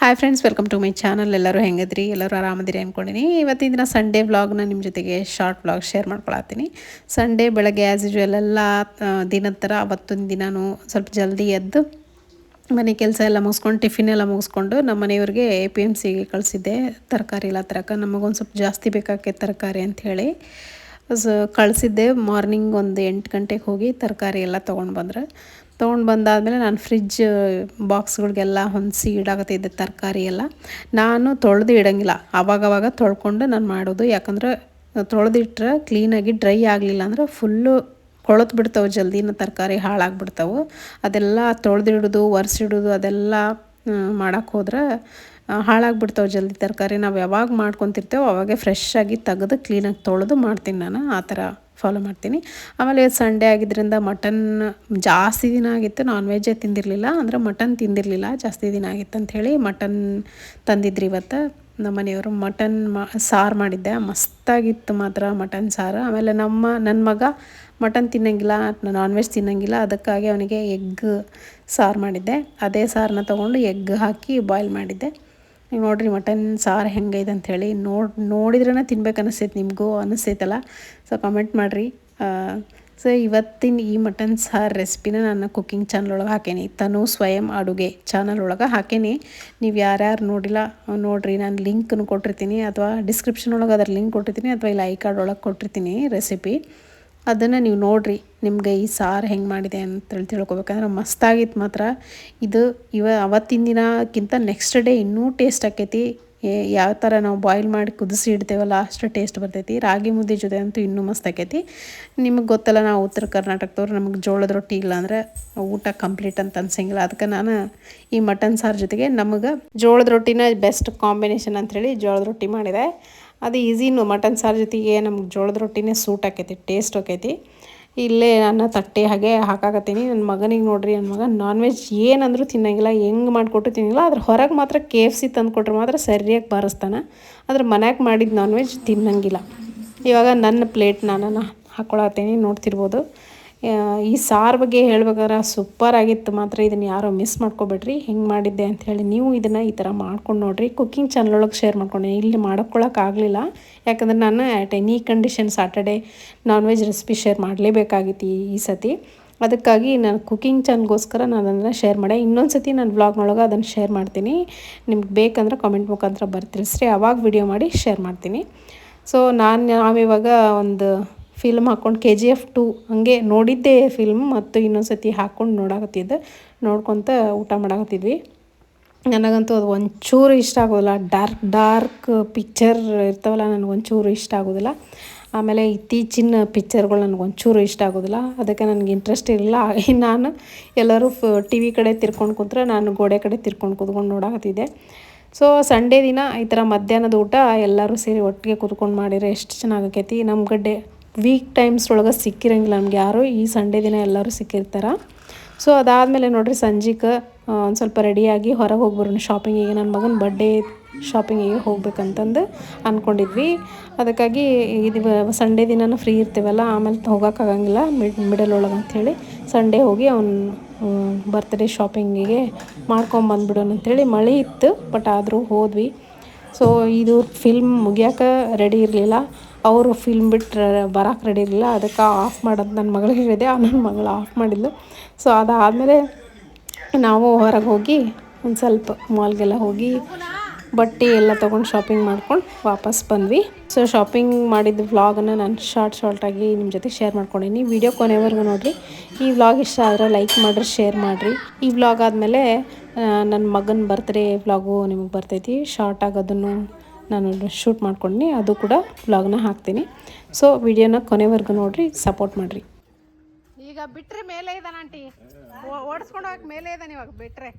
Hi friends welcome to my channel ಎಲ್ಲರೂ ಹೆಂಗದ್ರಿ? ಎಲ್ಲರೂ ಆರಾಮದಿರಿ ಅಂದ್ಕೊಂಡಿನಿ ಇವತ್ತಿನ ದಿನ ಸಂಡೇ ವ್ಲಾಗ್ನ ನಿಮ್ಮ ಜೊತೆಗೆ ಶಾರ್ಟ್ ವ್ಲಾಗ್ ಶೇರ್ ಮಾಡ್ಕೊಳತ್ತೀನಿ. ಸಂಡೇ ಬೆಳಗ್ಗೆ ಆ್ಯಸ್ ಯೂಶ್ವಲ್ ಎಲ್ಲ ದಿನದ ಥರ ಅವತ್ತೊಂದು ದಿನವೂ ಸ್ವಲ್ಪ ಜಲ್ದಿ ಎದ್ದು ಮನೆ ಕೆಲಸ ಎಲ್ಲ ಮುಗಿಸ್ಕೊಂಡು, ಟಿಫಿನ್ ಎಲ್ಲ ಮುಗಿಸ್ಕೊಂಡು ನಮ್ಮ ಮನೆಯವ್ರಿಗೆ ಎ ಪಿ ಎಂ ಸಿಗೆ ಕಳಿಸಿದ್ದೆ. ತರಕಾರಿ ಎಲ್ಲ ತರಕ. ನಮಗೊಂದು ಸ್ವಲ್ಪ ಜಾಸ್ತಿ ಬೇಕಾಗೈತೆ ತರಕಾರಿ ಅಂಥೇಳಿ ಸೊ ಕಳಿಸಿದ್ದೆ. ಮಾರ್ನಿಂಗ್ ಒಂದು ಎಂಟು ಗಂಟೆಗೆ ಹೋಗಿ ತರಕಾರಿ ಎಲ್ಲ ತೊಗೊಂಡು ಬಂದ್ರೆ. ತೊಗೊಂಡು ಬಂದಾದಮೇಲೆ ನಾನು ಫ್ರಿಜ್ ಬಾಕ್ಸ್ಗಳಿಗೆಲ್ಲ ಹೊಂದಿಸಿ ಇಡಾಕತ್ತಿದ್ದೆ ತರಕಾರಿ ಎಲ್ಲ. ನಾನು ತೊಳೆದು ಇಡೋಂಗಿಲ್ಲ. ಆವಾಗವಾಗ ತೊಳ್ಕೊಂಡು ನಾನು ಮಾಡೋದು. ಯಾಕಂದ್ರೆ ತೊಳೆದಿಟ್ರೆ ಕ್ಲೀನಾಗಿ ಡ್ರೈ ಆಗಲಿಲ್ಲ ಅಂದ್ರೆ ಫುಲ್ಲು ಕೊಳತು ಬಿಡ್ತಾವೆ ಜಲ್ದಿನ ತರಕಾರಿ ಹಾಳಾಗ್ಬಿಡ್ತಾವೆ. ಅದೆಲ್ಲ ತೊಳೆದಿಡೋದು, ಒರೆಸಿಡೋದು, ಅದೆಲ್ಲ ಮಾಡಕ್ಕೆ ಹೋದ್ರೆ ಹಾಳಾಗ್ಬಿಡ್ತಾವೆ ಜಲ್ದಿ ತರಕಾರಿ. ನಾವು ಯಾವಾಗ ಮಾಡ್ಕೊತಿರ್ತೇವೆ ಅವಾಗೆ ಫ್ರೆಶ್ ಆಗಿ ತೆಗೆದು ಕ್ಲೀನಾಗಿ ತೊಳೆದು ಮಾಡ್ತೀನಿ ನಾನು. ಆ ಥರ ಫಾಲೋ ಮಾಡ್ತೀನಿ. ಆಮೇಲೆ ಸಂಡೇ ಆಗಿದ್ದರಿಂದ ಮಟನ್ ಜಾಸ್ತಿ ದಿನ ಆಗಿತ್ತು. ನಾನ್ ವೆಜ್ಜೇ ತಿಂದಿರಲಿಲ್ಲ. ಅಂದರೆ ಮಟನ್ ತಿಂದಿರಲಿಲ್ಲ. ಜಾಸ್ತಿ ದಿನ ಆಗಿತ್ತು ಅಂಥೇಳಿ ಮಟನ್ ತಂದಿದ್ರಿ ಇವತ್ತು. ನಮ್ಮ ಮನೆಯವರು ಮಟನ್ ಮಾ, ಸಾರು ಮಾಡಿದ್ದೆ. ಮಸ್ತಾಗಿತ್ತು ಮಾತ್ರ ಮಟನ್ ಸಾರು. ಆಮೇಲೆ ನಮ್ಮ ನನ್ನ ಮಗ ಮಟನ್ ತಿನ್ನಂಗಿಲ್ಲ ನಾನ್ ವೆಜ್ ತಿನ್ನಂಗಿಲ್ಲ. ಅದಕ್ಕಾಗಿ ಅವನಿಗೆ ಎಗ್ ಸಾರು ಮಾಡಿದ್ದೆ. ಅದೇ ಸಾರನ್ನ ತೊಗೊಂಡು ಎಗ್ ಹಾಕಿ ಬಾಯ್ಲ್ ಮಾಡಿದ್ದೆ. ನೀವು ನೋಡಿರಿ ಮಟನ್ ಸಾರು ಹೆಂಗೈತೆ ಅಂಥೇಳಿ ನೋಡಿ ನೋಡಿದ್ರೇ ತಿನ್ಬೇಕು ಅನಿಸ್ತೈತೆ ನಿಮಗೂ ಅನಿಸ್ತೈತಲ್ಲ ಸೊ ಕಮೆಂಟ್ ಮಾಡಿರಿ. ಸೊ ಇವತ್ತಿನ ಈ ಮಟನ್ ಸಾರು ರೆಸಿಪಿನ ನನ್ನ ಕುಕ್ಕಿಂಗ್ ಚಾನಲ್ ಒಳಗೆ ಹಾಕೇನಿ. ತನು ಸ್ವಯಂ ಅಡುಗೆ ಚಾನಲ್ ಒಳಗೆ ಹಾಕೇನಿ. ನೀವು ಯಾರ್ಯಾರು ನೋಡಿಲ್ಲ, ನೋಡಿರಿ, ನಾನು ಲಿಂಕ್ನು ಕೊಟ್ಟಿರ್ತೀನಿ. ಅಥವಾ ಡಿಸ್ಕ್ರಿಪ್ಷನ್ ಒಳಗೆ ಅದರ ಲಿಂಕ್ ಕೊಟ್ಟಿರ್ತೀನಿ, ಅಥವಾ ಇಲ್ಲಿ ಐ ಕಾರ್ಡ್ ಒಳಗೆ ಕೊಟ್ಟಿರ್ತೀನಿ ರೆಸಿಪಿ ಅದನ್ನು ನೀವು ನೋಡಿರಿ, ನಿಮಗೆ ಈ ಸಾರು ಹೆಂಗೆ ಮಾಡಿದೆ ಅಂತೇಳಿ ತಿಳ್ಕೊಬೇಕಂದ್ರೆ ಮಸ್ತಾಗಿತ್ತು ಮಾತ್ರ. ಇದು ಇವ ಅವತ್ತಿನ ದಿನಕ್ಕಿಂತ ನೆಕ್ಸ್ಟ್ ಡೇ ಇನ್ನೂ ಟೇಸ್ಟ್ ಆಕೈತಿ. ಯಾವ ಥರ ನಾವು ಬಾಯ್ಲ್ ಮಾಡಿ ಕುದಿಸಿ ಇಡ್ತೇವಲ್ಲ ಅಷ್ಟು ಟೇಸ್ಟ್ ಬರ್ತೈತಿ. ರಾಗಿ ಮುದ್ದೆ ಜೊತೆ ಅಂತೂ ಇನ್ನೂ ಮಸ್ತ್ ಆಕೈತಿ. ನಿಮಗೆ ಗೊತ್ತಲ್ಲ ನಾವು ಉತ್ತರ ಕರ್ನಾಟಕದವ್ರು ನಮಗೆ ಜೋಳದ ರೊಟ್ಟಿ ಇಲ್ಲ ಅಂದರೆ ಊಟ ಕಂಪ್ಲೀಟ್ ಅಂತ ಅನ್ಸಂಗಿಲ್ಲ. ಅದಕ್ಕೆ ನಾನು ಈ ಮಟನ್ ಸಾರು ಜೊತೆಗೆ ನಮಗೆ ಜೋಳದ ರೊಟ್ಟಿನ ಬೆಸ್ಟ್ ಕಾಂಬಿನೇಷನ್ ಅಂಥೇಳಿ ಜೋಳದ ರೊಟ್ಟಿ ಮಾಡಿದೆ. ಅದು ಈಸಿನೂ ಮಟನ್ ಸಾರು ಜೊತೆಗೆ ನಮ್ಗೆ ಜೋಳದ ರೊಟ್ಟಿನೇ ಸೂಟ್ ಆಕೈತಿ ಟೇಸ್ಟ್ ಆಕೈತಿ. ಇಲ್ಲೇ ನನ್ನ ತಟ್ಟೆ ಹಾಗೆ ಹಾಕಾಕತ್ತೀನಿ. ನನ್ನ ಮಗನಿಗೆ ನೋಡ್ರಿ, ನನ್ನ ಮಗ ನಾನ್ ವೆಜ್ ಏನಂದರೂ ತಿನ್ನಂಗಿಲ್ಲ, ಹೆಂಗೆ ಮಾಡಿಕೊಟ್ಟು ತಿನ್ನಂಗಿಲ್ಲ. ಅದ್ರ ಹೊರಗೆ ಮಾತ್ರ ಕೆ ಎಫ್ ಸಿ ತಂದು ಕೊಟ್ರೆ ಮಾತ್ರ ಸರಿಯಾಗಿ ಬಾರಿಸ್ತಾನೆ. ಅದ್ರ ಮನ್ಯಾಗೆ ಮಾಡಿದ ನಾನ್ ವೆಜ್ ತಿನ್ನಂಗಿಲ್ಲ. ಇವಾಗ ನನ್ನ ಪ್ಲೇಟ್ ನಾನು ಹಾಕ್ಕೊಳತ್ತೀನಿ ನೋಡ್ತಿರ್ಬೋದು. ಈ ಸಾರು ಬಗ್ಗೆ ಹೇಳ್ಬೇಕಾದ್ರೆ ಸೂಪರ್ ಆಗಿತ್ತು ಮಾತ್ರ. ಇದನ್ನು ಯಾರೋ ಮಿಸ್ ಮಾಡ್ಕೊಬೇಡ್ರಿ. ಹೆಂಗೆ ಮಾಡಿದ್ದೆ ಅಂತ ಹೇಳಿ ನೀವು ಇದನ್ನು ಈ ಥರ ಮಾಡ್ಕೊಂಡು ನೋಡಿರಿ. ಕುಕ್ಕಿಂಗ್ ಚಾನಲ್ ಒಳಗೆ ಶೇರ್ ಮಾಡ್ಕೊಂಡೆ. ಇಲ್ಲಿ ಮಾಡ್ಕೊಳ್ಳೋಕ್ಕಾಗಲಿಲ್ಲ ಯಾಕಂದ್ರೆ ನಾನು at any condition Saturday non veg recipe share ಮಾಡಲೇಬೇಕಾಗಿತ್ತು ಈ ಸತಿ. ಅದಕ್ಕಾಗಿ ನಾನು ಕುಕ್ಕಿಂಗ್ ಚಾನಲ್ಗೋಸ್ಕರ ನಾನು ಅದನ್ನು ಶೇರ್ ಮಾಡೆ. ಇನ್ನೊಂದು ಸತಿ ನಾನು ವ್ಲಾಗ್ನೊಳಗೆ ಅದನ್ನು ಶೇರ್ ಮಾಡ್ತೀನಿ. ನಿಮ್ಗೆ ಬೇಕಂದ್ರೆ ಕಾಮೆಂಟ್ ಮುಖಾಂತರ ಬರ್ತಿಳಿಸ್ರಿ ಅವಾಗ ವಿಡಿಯೋ ಮಾಡಿ ಶೇರ್ ಮಾಡ್ತೀನಿ. ಸೊ ನಾನು ನಾವಿವಾಗ ಒಂದು ಫಿಲ್ಮ್ ಹಾಕ್ಕೊಂಡು ಕೆ ಜಿ ಎಫ್ ಟು ಹಂಗೆ ನೋಡಿದ್ದೆ ಫಿಲ್ಮ್ ಮತ್ತು ಇನ್ನೊಂದು ಸತಿ ಹಾಕ್ಕೊಂಡು ನೋಡಾಕತ್ತಿದ್ದೆ. ನೋಡ್ಕೊತ ಊಟ ಮಾಡಾಕತ್ತಿದ್ವಿ. ನನಗಂತೂ ಅದು ಒಂಚೂರು ಇಷ್ಟ ಆಗೋದಿಲ್ಲ. ಡಾರ್ಕ್ ಡಾರ್ಕ್ ಪಿಕ್ಚರ್ ಇರ್ತಾವಲ್ಲ, ನನಗೆ ಒಂಚೂರು ಇಷ್ಟ ಆಗೋದಿಲ್ಲ. ಆಮೇಲೆ ಇತ್ತೀಚಿನ ಪಿಕ್ಚರ್ಗಳು ನನಗೆ ಒಂಚೂರು ಇಷ್ಟ ಆಗೋದಿಲ್ಲ. ಅದಕ್ಕೆ ನನಗೆ ಇಂಟ್ರೆಸ್ಟ್ ಇರಲಿಲ್ಲ. ನಾನು ಎಲ್ಲರೂ ಫ ಟಿ ವಿ ಕಡೆ ತಿರ್ಕೊಂಡು ಕೂತ್ರೆ ನಾನು ಗೋಡೆ ಕಡೆ ತಿರ್ಕೊಂಡು ಕೂತ್ಕೊಂಡು ನೋಡಾಕತ್ತಿದ್ದೆ. ಸೊ ಸಂಡೇ ದಿನ ಈ ಥರ ಮಧ್ಯಾಹ್ನದ ಊಟ ಎಲ್ಲರೂ ಸೇರಿ ಒಟ್ಟಿಗೆ ಕೂತ್ಕೊಂಡು ಮಾಡಿದ್ರೆ ಎಷ್ಟು ಚೆನ್ನಾಗೈತಿ ನಮ್ಮ ಗಡ್ಡೆ ವೀಕ್ ಟೈಮ್ಸ್ ಒಳಗೆ ಸಿಕ್ಕಿರಂಗಿಲ್ಲ. ನಮ್ಗೆ ಯಾರು ಈ ಸಂಡೇ ದಿನ ಎಲ್ಲರೂ ಸಿಕ್ಕಿರ್ತಾರೆ. ಸೊ ಅದಾದಮೇಲೆ ನೋಡ್ರಿ ಸಂಜೆಗೆ ಒಂದು ಸ್ವಲ್ಪ ರೆಡಿಯಾಗಿ ಹೊರಗೆ ಹೋಗ್ಬರೋಣ. ಶಾಪಿಂಗಿಗೆ ನನ್ನ ಮಗನ ಬರ್ಡೇ ಶಾಪಿಂಗಿಗೆ ಹೋಗ್ಬೇಕಂತಂದು ಅಂದ್ಕೊಂಡಿದ್ವಿ ಅದಕ್ಕಾಗಿ ಇದು ಸಂಡೇ ದಿನ ಫ್ರೀ ಇರ್ತೀವಲ್ಲ, ಆಮೇಲೆ ಹೋಗೋಕ್ಕಾಗಂಗಿಲ್ಲ ಮಿಡ್ ಮಿಡಲ್ ಒಳಗೆ ಅಂಥೇಳಿ ಸಂಡೇ ಹೋಗಿ ಅವ್ನು ಬರ್ತ್ಡೇ ಶಾಪಿಂಗಿಗೆ ಮಾಡ್ಕೊಂಬಂದ್ಬಿಡೋಣ ಅಂಥೇಳಿ ಮಳೆ ಇತ್ತು ಬಟ್ ಆದರೂ ಹೋದ್ವಿ. ಸೊ ಇದು ಫಿಲ್ಮ್ ಮುಗಿಯೋಕೆ ರೆಡಿ ಇರಲಿಲ್ಲ. ಅವರು ಫಿಲ್ಮ್ ಬಿಟ್ಟು ಬರೋಕೆ ರೆಡಿ ಇರಲಿಲ್ಲ. ಅದಕ್ಕೆ ಆಫ್ ಮಾಡೋದು ನನ್ನ ಮಗಳಿಗೆ ಹೇಳಿದೆ. ನನ್ನ ಮಗಳು ಆಫ್ ಮಾಡಿದ್ಲು. ಸೊ ಅದಾದಮೇಲೆ ನಾವು ಹೊರಗೆ ಹೋಗಿ ಒಂದು ಸ್ವಲ್ಪ ಮಾಲ್ಗೆಲ್ಲ ಹೋಗಿ ಬಟ್ಟೆ ಎಲ್ಲ ತೊಗೊಂಡು ಶಾಪಿಂಗ್ ಮಾಡ್ಕೊಂಡು ವಾಪಸ್ ಬಂದ್ವಿ. ಸೊ ಶಾಪಿಂಗ್ ಮಾಡಿದ ವ್ಲಾಗನ್ನು ನಾನು ಶಾರ್ಟ್ ಶಾರ್ಟಾಗಿ ನಿಮ್ಮ ಜೊತೆ ಶೇರ್ ಮಾಡ್ಕೊಂಡಿನಿ. ವಿಡಿಯೋ ಕೊನೆವರೆಗೂ ನೋಡಿರಿ. ಈ ವ್ಲಾಗ್ ಇಷ್ಟ ಆದರೆ ಲೈಕ್ ಮಾಡಿರಿ ಶೇರ್ ಮಾಡಿರಿ. ಈ ವ್ಲಾಗ್ ಆದಮೇಲೆ ನನ್ನ ಮಗನ ಬರ್ತ್ಡೇ ವ್ಲಾಗು ನಿಮಗೆ ಬರ್ತೈತಿ. ಶಾರ್ಟಾಗಿ ಅದನ್ನು ನಾನು ಶೂಟ್ ಮಾಡ್ಕೊಂಡಿ ಅದು ಕೂಡ ವ್ಲಾಗ್ನ ಹಾಕ್ತೀನಿ. ಸೊ ವಿಡಿಯೋನ ಕೊನೆವರೆಗೂ ನೋಡ್ರಿ ಸಪೋರ್ಟ್ ಮಾಡಿರಿ. ಈಗ ಬಿಟ್ಟರೆ ಮೇಲೆ ಇದ್ದಾನೆ ಆಂಟಿ. ಓಡಿಸ್ಕೊಂಡು ಹೋಗಕ್ಕೆ ಮೇಲೆ ಇದ್ದಾನೆ ಇವಾಗ ಬಿಟ್ಟರೆ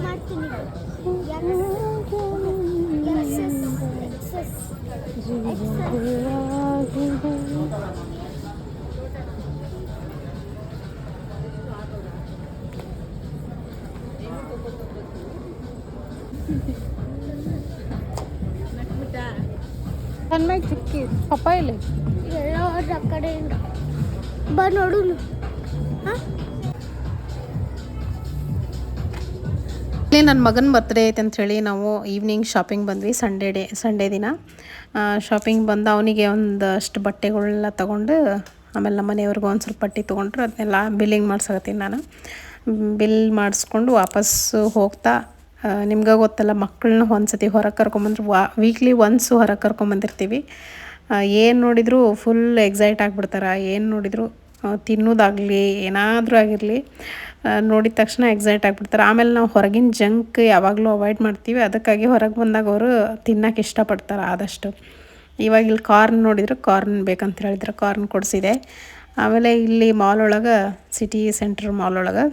ಮಾಡ್ತೀನಿ ಎಕ್ಸಸ್ ಎಕ್ಸಸ್ ಸಣ್ಣಗೆ ಚಿಕ್ಕಿ ಪಪ್ಪ ಇಲ್ಲಿ ಎಲ್ಲ ಹೋದ್ರ ಆ ಕಡೆಯಿಂದ ಬಾ ನೋಡು. ಇಲ್ಲಿ ನನ್ನ ಮಗನ ಬರ್ತ್ಡೇ ಐತೆ ಅಂಥೇಳಿ ನಾವು ಈವ್ನಿಂಗ್ ಶಾಪಿಂಗ್ ಬಂದ್ವಿ ಸಂಡೇ ಡೇ ಸಂಡೇ ದಿನ. ಶಾಪಿಂಗ್ ಬಂದು ಅವನಿಗೆ ಒಂದಷ್ಟು ಬಟ್ಟೆಗಳೆಲ್ಲ ತೊಗೊಂಡು, ಆಮೇಲೆ ನಮ್ಮ ಮನೆಯವ್ರಿಗೂ ಒಂದು ಸ್ವಲ್ಪ ಬಟ್ಟೆ ತೊಗೊಂಡ್ರು, ಅದನ್ನೆಲ್ಲ ಬಿಲ್ಲಿಂಗ್ ಮಾಡ್ಸಕತ್ತೀನಿ ನಾನು. ಬಿಲ್ ಮಾಡಿಸ್ಕೊಂಡು ವಾಪಸ್ಸು ಹೋಗ್ತಾ ನಿಮ್ಗೆ ಗೊತ್ತಲ್ಲ ಮಕ್ಕಳನ್ನ ಒಂದು ಸತಿ ಹೊರಗೆ ಕರ್ಕೊಂಬಂದ್ರೆ ವಾ ವೀಕ್ಲಿ ಒನ್ಸು ಹೊರಗೆ ಕರ್ಕೊಂಬಂದಿರ್ತೀವಿ. ಏನು ನೋಡಿದರೂ ಫುಲ್ ಎಕ್ಸೈಟ್ ಆಗಿಬಿಡ್ತಾರೆ. ಏನು ನೋಡಿದರೂ ತಿನ್ನೋದಾಗಲಿ, ಏನಾದರೂ ಆಗಿರಲಿ ನೋಡಿದ ತಕ್ಷಣ ಎಕ್ಸೈಟ್ ಆಗಿಬಿಡ್ತಾರೆ. ಆಮೇಲೆ ನಾವು ಹೊರಗಿನ ಜಂಕ್ ಯಾವಾಗಲೂ ಅವಾಯ್ಡ್ ಮಾಡ್ತೀವಿ. ಅದಕ್ಕಾಗಿ ಹೊರಗೆ ಬಂದಾಗ ಅವರು ತಿನ್ನೋಕೆ ಇಷ್ಟಪಡ್ತಾರೆ ಆದಷ್ಟು. ಇವಾಗ ಇಲ್ಲಿ ಕಾರ್ನ್ ನೋಡಿದ್ರು ಕಾರ್ನ್ ಬೇಕಂತ ಹೇಳಿದ್ರೆ ಕಾರ್ನ್ ಕೊಡಿಸಿದೆ. ಆಮೇಲೆ ಇಲ್ಲಿ ಮಾಲ್ ಒಳಗೆ ಸಿಟಿ ಸೆಂಟ್ರ್ ಮಾಲ್ ಒಳಗೆ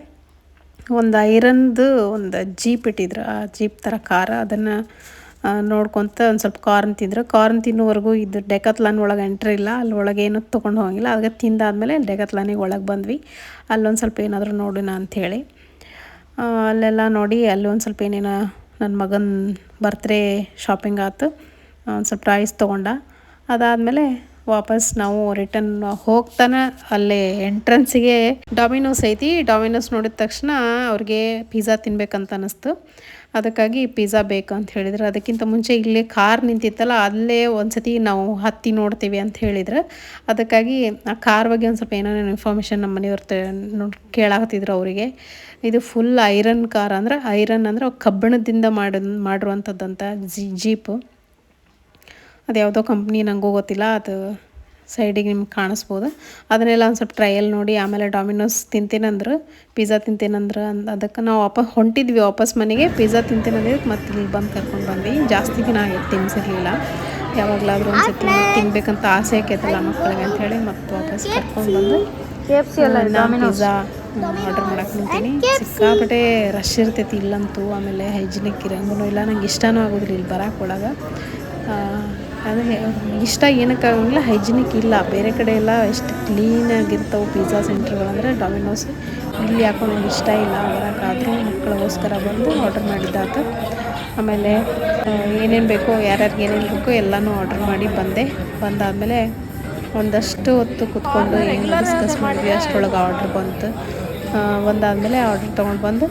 ಒಂದು ಐರನ್ದು ಒಂದು ಜೀಪ್ ಇಟ್ಟಿದ್ರು. ಆ ಜೀಪ್ ಥರ ಕಾರ ಅದನ್ನು ನೋಡ್ಕೊತ ಒಂದು ಸ್ವಲ್ಪ ಕಾರ್ನ್ ತಿಂದರು. ಕಾರ್ನ್ ತಿನ್ನೋವರೆಗೂ ಇದು ಡೆಕತ್ಲಾನ್ ಒಳಗೆ ಎಂಟ್ರಿ ಇಲ್ಲ. ಅಲ್ಲಿ ಒಳಗೆ ಏನೂ ತೊಗೊಂಡು ಹೋಗಿಲ್ಲ. ಅದಕ್ಕೆ ತಿಂದಾದಮೇಲೆ ಡೆಕತ್ಲಾನಿಗೆ ಒಳಗೆ ಬಂದ್ವಿ. ಅಲ್ಲೊಂದು ಸ್ವಲ್ಪ ಏನಾದರೂ ನೋಡೋಣ ಅಂಥೇಳಿ ಅಲ್ಲೆಲ್ಲ ನೋಡಿ ಅಲ್ಲಿ ಒಂದು ಸ್ವಲ್ಪ ಏನೇನೋ ನನ್ನ ಮಗನ ಬರ್ತ್ಡೇ ಶಾಪಿಂಗ್ ಆಯ್ತು ಒಂದು ಸ್ವಲ್ಪ ಪ್ರೈಸ್ ತೊಗೊಂಡ. ಅದಾದಮೇಲೆ ವಾಪಸ್ ನಾವು ರಿಟರ್ನ್ ಹೋಗ್ತಾನೆ. ಅಲ್ಲೇ ಎಂಟ್ರೆನ್ಸಿಗೆ ಡಾಮಿನೋಸ್ ಐತಿ. ಡಾಮಿನೋಸ್ ನೋಡಿದ ತಕ್ಷಣ ಅವ್ರಿಗೆ ಪಿಜ್ಜಾ ತಿನ್ಬೇಕಂತ ಅನ್ನಿಸ್ತು. ಅದಕ್ಕಾಗಿ ಪಿಜ್ಜಾ ಬೇಕು ಅಂತ ಹೇಳಿದ್ರು. ಅದಕ್ಕಿಂತ ಮುಂಚೆ ಇಲ್ಲೇ ಕಾರ್ ನಿಂತಿತ್ತಲ್ಲ, ಅಲ್ಲೇ ಒಂದ್ಸತಿ ನಾವು ಹತ್ತಿ ನೋಡ್ತೀವಿ ಅಂತ ಹೇಳಿದ್ರು. ಅದಕ್ಕಾಗಿ ಆ ಕಾರ್ ಬಗ್ಗೆ ಒಂದು ಸ್ವಲ್ಪ ಏನೇನೋ ಇನ್ಫಾರ್ಮೇಷನ್ ನಮ್ಮ ಮನೆಯವ್ರ ಕೇಳಾಕತ್ತಿದ್ರು ಅವರಿಗೆ. ಇದು ಫುಲ್ ಐರನ್ ಕಾರ್ ಅಂದ್ರೆ ಐರನ್ ಅಂದ್ರೆ ಕಬ್ಬಿಣದಿಂದ ಮಾಡಿ ಮಾಡಿರುವಂಥದ್ದಂತ ಜಿ, ಜೀಪು. ಅದು ಯಾವುದೋ ಕಂಪ್ನಿ ನನಗೂ ಗೊತ್ತಿಲ್ಲ ಅದು ಸೈಡಿಗೆ ನಿಮ್ಗೆ ಕಾಣಿಸ್ಬೋದು. ಅದನ್ನೆಲ್ಲ ಒಂದು ಸ್ವಲ್ಪ ಟ್ರಯಲ್ ನೋಡಿ ಆಮೇಲೆ ಡಾಮಿನೋಸ್ ತಿಂತೀನಂದ್ರೆ ಪಿಜ್ಜಾ ತಿಂತೀನಂದ್ರೆ ಅಂದ್ ಅದಕ್ಕೆ ನಾವು ವಾಪಸ್ ಹೊಂಟಿದ್ವಿ ವಾಪಸ್ ಮನೆಗೆ ಪಿಜ್ಜಾ ತಿಂತೀನಂದ್ರೆ ಮತ್ತೆ ಇಲ್ಲಿ ಬಂದು ಕರ್ಕೊಂಡು ಬಂದ್ವಿ. ಜಾಸ್ತಿ ದಿನ ಆಗಿತ್ತು ತಿನ್ಸಿರ್ಲಿಲ್ಲ. ಯಾವಾಗಲಾದ್ರೂ ಒಂದು ಸತಿ ತಿನ್ಬೇಕಂತ ಆಸೆ ಆಕೈತಲ್ಲ ಮಕ್ಕಳಿಗೆ ಅಂತ ಹೇಳಿ ಮತ್ತೆ ವಾಪಸ್ ಕರ್ಕೊಂಡು ಬಂದು ಅಲ್ಲ ಪಿಜ್ಜಾ ಆರ್ಡರ್ ಮಾಡಕ್ಕೆ ನಿಂತೀನಿ. ಸಿಕ್ಕಾಪಟ್ಟೆ ರಶ್ ಇರ್ತೈತಿ ಇಲ್ಲಂತೂ ಆಮೇಲೆ ಹೈಜಿನಿಕ್ ಇರಂಗೂ ಇಲ್ಲ. ನಂಗೆ ಇಷ್ಟನೂ ಆಗೋದಿಲ್ಲ ಇಲ್ಲಿ ಬರಕ್ಕೆ ಅಂದರೆ ಇಷ್ಟ ಏನಕ್ಕೆ ಹೈಜಿನಿಕ್ ಇಲ್ಲ. ಬೇರೆ ಕಡೆ ಎಲ್ಲ ಎಷ್ಟು ಕ್ಲೀನಾಗಿರ್ತಾವೆ ಪಿಜ್ಜಾ ಸೆಂಟ್ರ್ಗಳಂದರೆ ಡೊಮಿನೋಸ್ ಇಲ್ಲಿ ಯಾಕೋ ನಂಗೆ ಇಷ್ಟ ಇಲ್ಲ, ಬರೋಕ್ಕಾದರೂ ಮಕ್ಕಳಿಗೋಸ್ಕರ ಬಂದು ಆರ್ಡರ್ ಮಾಡಿದ್ದಾತು ಆಮೇಲೆ ಏನೇನು ಬೇಕೋ, ಯಾರ್ಯಾರಿಗೆ ಏನೇನು ಬೇಕೋ ಎಲ್ಲನೂ ಆರ್ಡರ್ ಮಾಡಿ ಬಂದೆ. ಬಂದಾದಮೇಲೆ ಒಂದಷ್ಟು ಹೊತ್ತು ಕುತ್ಕೊಂಡು ಏನು ಡಿಸ್ಕಸ್ ಮಾಡಿದ್ವಿ, ಅಷ್ಟರೊಳಗೆ ಆರ್ಡ್ರ್ ಬಂತು. ಒಂದಾದಮೇಲೆ ಆರ್ಡ್ರ್ ತೊಗೊಂಡು ಬಂದು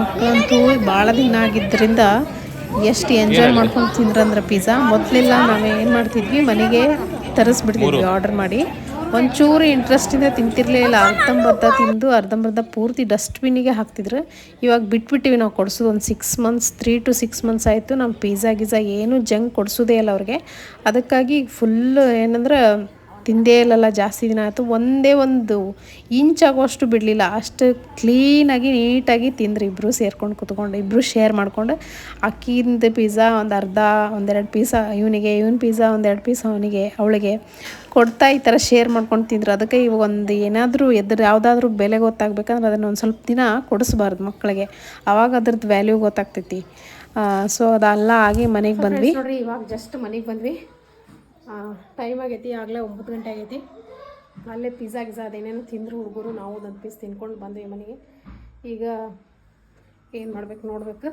ಮಕ್ಕಳಂತೂ ಭಾಳ ದಿನ ಆಗಿದ್ದರಿಂದ ಎಷ್ಟು ಎಂಜಾಯ್ ಮಾಡ್ಕೊಂಡು ತಿಂದ್ರಂದ್ರೆ ಪಿಜ್ಜಾ ಮೊದಲೆಲ್ಲ ನಾವು ಏನು ಮಾಡ್ತಿದ್ವಿ ಮನೆಗೆ ತರಿಸ್ಬಿಡ್ತಿದ್ವಿ ಆರ್ಡರ್ ಮಾಡಿ. ಒಂಚೂರು ಇಂಟ್ರೆಸ್ಟಿಂದ ತಿಂತಿರ್ಲಿಲ್ಲ ಅರ್ಧಂಬರ್ಧ ತಿಂದು ಅರ್ಧಂಬರ್ಧ ಪೂರ್ತಿ ಡಸ್ಟ್ಬಿನ್ನಿಗೆ ಹಾಕ್ತಿದ್ರು. ಇವಾಗ ಬಿಟ್ಬಿಟ್ಟಿವಿ ನಾವು ಕೊಡಿಸೋದು ಒಂದು six months three to six months ಆಯಿತು. ನಮ್ಮ ಪಿಜ್ಜಾ ಗಿಜ್ಜಾ ಏನು ಜಂಕ್ ಕೊಡಿಸೋದೇ ಇಲ್ಲ ಅವ್ರಿಗೆ. ಅದಕ್ಕಾಗಿ ಫುಲ್ಲು ಏನಂದ್ರೆ ತಿಂದೇ ಇಲ್ಲಲ್ಲ ಜಾಸ್ತಿ ದಿನ ಆಯಿತು. ಒಂದೇ ಒಂದು ಇಂಚ್ ಆಗುವಷ್ಟು ಬಿಡಲಿಲ್ಲ. ಅಷ್ಟು ಕ್ಲೀನಾಗಿ ನೀಟಾಗಿ ತಿಂದ್ರಿ ಇಬ್ಬರು ಸೇರ್ಕೊಂಡು ಕುತ್ಕೊಂಡು ಇಬ್ಬರು ಶೇರ್ ಮಾಡಿಕೊಂಡು. ಅಕ್ಕಿಂದ ಪಿಜ್ಜಾ ಒಂದು ಅರ್ಧ ಒಂದೆರಡು ಪೀಸ ಇವನಿಗೆ ಇವನ್ ಪಿಜ್ಜಾ ಒಂದೆರಡು ಪೀಸ್ ಅವನಿಗೆ ಅವಳಿಗೆ ಕೊಡ್ತಾ ಈ ಥರ ಶೇರ್ ಮಾಡ್ಕೊಂಡು ತಿಂದರು. ಅದಕ್ಕೆ ಇವಾಗ ಒಂದು ಏನಾದರೂ ಎದ್ರ ಯಾವುದಾದ್ರೂ ಬೆಲೆ ಗೊತ್ತಾಗ್ಬೇಕಂದ್ರೆ ಅದನ್ನು ಒಂದು ಸ್ವಲ್ಪ ದಿನ ಕೊಡಿಸ್ಬಾರ್ದು ಮಕ್ಕಳಿಗೆ. ಆವಾಗ ಅದ್ರದ್ದು ವ್ಯಾಲ್ಯೂ ಗೊತ್ತಾಗ್ತೈತಿ. ಸೊ ಅದೆಲ್ಲ ಆಗಿ ಮನೆಗೆ ಬಂದ್ವಿ. ನೋಡ್ರಿ ಇವಾಗ ಜಸ್ಟ್ ಮನೆಗೆ ಬಂದ್ವಿ. ಟೈಮ್ ಆಗೈತಿ, ಆಗಲೇ ಒಂಬತ್ತು ಗಂಟೆ ಆಗೈತಿ. ಅಲ್ಲೇ ಪಿಝಾ ಗಿಝಾ ಅದೇನೇನು ತಿಂದರು ಹುಡುಗರು, ನಾವು ಒಂದು ಪೀಸ್ ತಿನ್ಕೊಂಡು ಬಂದ್ವಿ ಮನೆಗೆ. ಈಗ ಏನು ಮಾಡ್ಬೇಕು ನೋಡ್ಬೇಕು.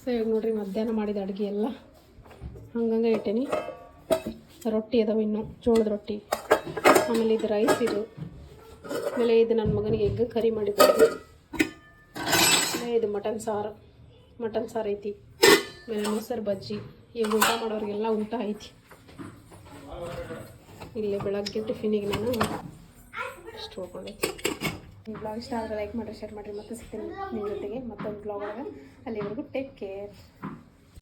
ಸೊ ಇವಾಗ ನೋಡ್ರಿ ಮಧ್ಯಾಹ್ನ ಮಾಡಿದ ಅಡುಗೆ ಎಲ್ಲ. ಹಂಗಂಗೆ ಇಟ್ಟೇನಿ. ರೊಟ್ಟಿ ಅದಾವೆ ಇನ್ನು, ಜೋಳದ ರೊಟ್ಟಿ. ಆಮೇಲೆ ಇದು ರೈಸ್ ಇದು. ಆಮೇಲೆ ಇದು ನನ್ನ ಮಗನಿಗೆ ಎಗ್ ಕರಿ ಮಾಡಿದ್ದೆ ಆಮೇಲೆ ಇದು ಮಟನ್ ಸಾರು. ಮಟನ್ ಸಾರು ಐತಿ ಆಮೇಲೆ ಮೊಸರು, ಬಜ್ಜಿ ಈಗ ಊಟ ಮಾಡೋರಿಗೆಲ್ಲ ಊಟ ಐತಿ. ಇಲ್ಲೇ ಬೆಳಗ್ಗೆ ಟಿಫಿನಿಗೆ ನಾನು ಇಷ್ಟು ಹೋಗ್ಕೊಂಡೈತಿ ಈ ಬ್ಲಾಗ್ ಇಷ್ಟ ಆದರೆ ಲೈಕ್ ಮಾಡಿರಿ ಶೇರ್ ಮಾಡಿರಿ, ಮತ್ತೆ ಸಿಗ್ತೀನಿ ನಿಮ್ಮ ಜೊತೆಗೆ ಮತ್ತೊಂದು ಬ್ಲಾಗ್ ಒಳಗೆ. ಅಲ್ಲಿವರೆಗೂ ಟೇಕ್ ಕೇರ್